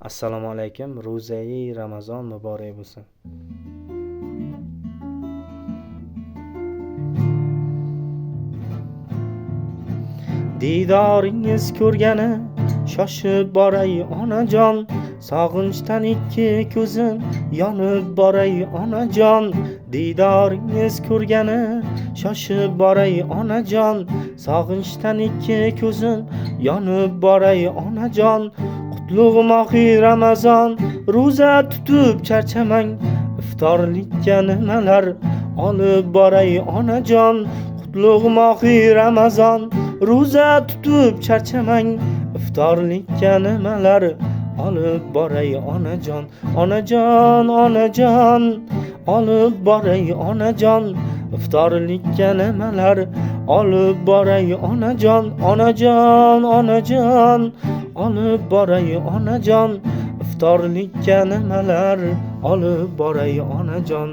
assalomu alaykum. Ro'zai ramazon muborak bo'lsin. Didoringiz ko'rgani shoshib boray onajon. Sog'inchdan ikki ko'zim yonib boray onajon. Didoringiz ko'rgani shoshib boray onajon. Sog'inchdan ikki ko'zim yonib boray onajon qutlug'mohi ramazon ro'za tutib charchamang. Iftorlikka nimalar olib boray onajon. Qutlug'mohi ramazon ro'za tutib charchamang. Iftorlikka nimalar olib boray onajon. Onajon onajon olib boray onajon. Iftorlikka nimalar olib boray onajon onajon onajon olib boray onajon iftorlikka nimalar olib boray onajon